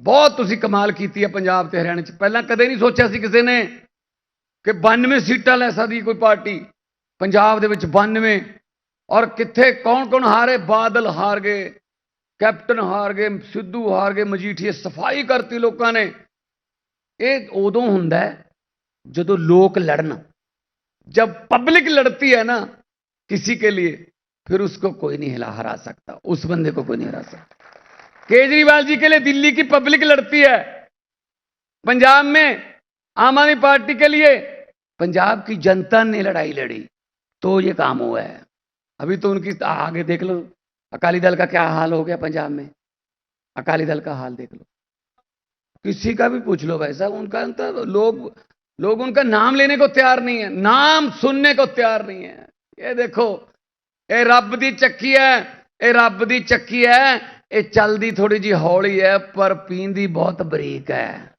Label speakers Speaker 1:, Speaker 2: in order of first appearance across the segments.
Speaker 1: ਬਹੁਤ ਤੁਸੀਂ ਕਮਾਲ ਕੀਤੀ ਹੈ ਪੰਜਾਬ ਤੇ ਹਰਿਆਣਾ 'ਚ ਪਹਿਲਾਂ ਕਦੇ ਨਹੀਂ ਸੋਚਿਆ ਸੀ ਕਿਸੇ ਨੇ ਕਿ 92 ਸੀਟਾਂ ਲੈ ਸਕਦੀ ਕੋਈ ਪਾਰਟੀ ਪੰਜਾਬ ਦੇ ਵਿੱਚ 92 ਔਰ ਕਿੱਥੇ ਕੌਣ ਕੌਣ ਹਾਰੇ ਬਾਦਲ ਹਾਰ ਗਏ ਕੈਪਟਨ ਹਾਰ ਗਏ ਸਿੱਧੂ ਹਾਰ ਗਏ ਮਜੀਠੀਏ ਸਫਾਈ ਕਰਤੀ ਲੋਕਾਂ ਨੇ ਇਹ ਉਦੋਂ ਹੁੰਦਾ ਹੈ ਜਦੋਂ ਲੋਕ ਲੜਨ जब पब्लिक लड़ती है ना किसी के लिए फिर उसको कोई नहीं हिला हरा सकता उस बंदे को कोई नहीं हरा सकता केजरीवाल जी के लिए दिल्ली की पब्लिक लड़ती है। पंजाब में आम आदमी पार्टी के लिए पंजाब की जनता ने लड़ाई लड़ी तो ये काम हुआ है। अभी तो उनकी आगे देख लो, अकाली दल का क्या हाल हो गया पंजाब में? अकाली दल का हाल देख लो। किसी का भी पूछ लो भाई साहब, उनका तो लोग लोग उनका नाम लेने को तैयार नहीं है, नाम सुनने को तैयार नहीं है। ये देखो ये रब दी चक्की है ये रब दी चक्की है ਇਹ ਚੱਲਦੀ ਥੋੜੀ ਜੀ ਹੌਲੀ ਹੈ ਪਰ ਪੀਂਦੀ ਬਹੁਤ ਬਰੀਕ ਹੈ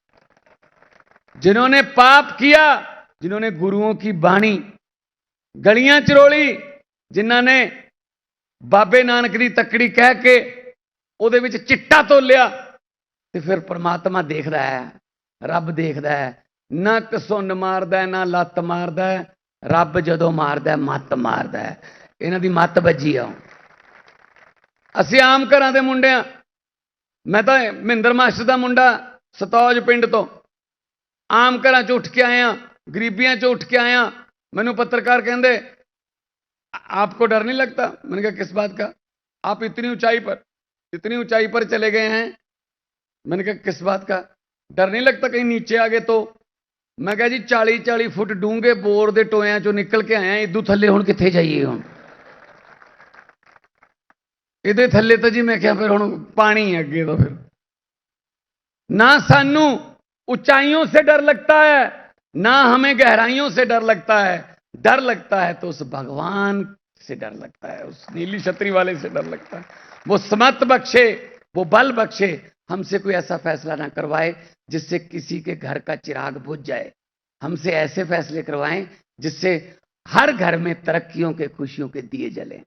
Speaker 1: जिन्होंने पाप किया जिन्होंने गुरुओं की बाणी ਗਲੀਆਂ ਚਰੋਲੀ ਜਿਨ੍ਹਾਂ ਨੇ ਬਾਬੇ ਨਾਨਕ ਦੀ ਤੱਕੜੀ ਕਹਿ ਕੇ ਉਹਦੇ ਵਿੱਚ ਚਿੱਟਾ ਤੋਲਿਆ ਤੇ ਫਿਰ ਪ੍ਰਮਾਤਮਾ ਦੇਖਦਾ ਹੈ ਰੱਬ ਦੇਖਦਾ ਹੈ ਨਾ ਕਸੁੰਨ ਮਾਰਦਾ ਹੈ, ਨਾ ਲੱਤ ਮਾਰਦਾ ਹੈ। ਰੱਬ ਜਦੋਂ ਮਾਰਦਾ ਹੈ, ਮੱਤ ਮਾਰਦਾ ਹੈ। ਇਹਨਾਂ ਦੀ ਮੱਤ ਵੱਜੀ ਆ ਅਸੀਂ ਆਮ ਘਰਾਂ ਦੇ ਮੁੰਡੇ ਆ ਮੈਂ ਤਾਂ ਮਹਿੰਦਰ ਮਾਸਟਰ ਦਾ ਮੁੰਡਾ ਸਤੌਜ ਪਿੰਡ ਤੋਂ ਆਮ ਘਰਾਂ 'ਚ ਉੱਠ ਕੇ ਆਇਆ ਗਰੀਬੀਆਂ 'ਚ ਉੱਠ ਕੇ ਆਇਆ ਮੈਨੂੰ ਪੱਤਰਕਾਰ ਕਹਿੰਦੇ आपको डर नहीं लगता मैंने कहा किस बात का आप इतनी ऊंचाई पर इतनी ऊंचाई पर चले गए हैं मैंने कहा किस बात का डर नहीं लगता कहीं नीचे आ गए तो ਮੈਂ ਕਿਹਾ ਜੀ 40 40 ਫੁੱਟ ਡੂੰਘੇ ਬੋਰ ਦੇ ਟੋਇਆਂ ਚੋਂ ਨਿਕਲ ਕੇ ਆਇਆ ਇਦੋਂ ਥੱਲੇ ਹੁਣ ਕਿੱਥੇ ਜਾਈਏ ਹੁਣ ਇਹਦੇ ਥੱਲੇ ਤਾਂ ਜੀ ਮੈਂ ਕਿਹਾ ਫਿਰ ਹੁਣ ਪਾਣੀ ਹੈ ਅੱਗੇ ਤਾਂ ਫਿਰ ना सानू ऊंचाइयों से डर लगता है ना हमें गहराइयों से डर लगता है डर लगता है तो उस भगवान से डर लगता है उस नीली छतरी वाले से डर लगता है वो समत बख्शे वो बल बख्शे हमसे कोई ऐसा फैसला ना करवाए जिससे किसी के घर का चिराग बुझ जाए हमसे ऐसे फैसले करवाएं जिससे हर घर में तरक्कियों के खुशियों के दिए जलें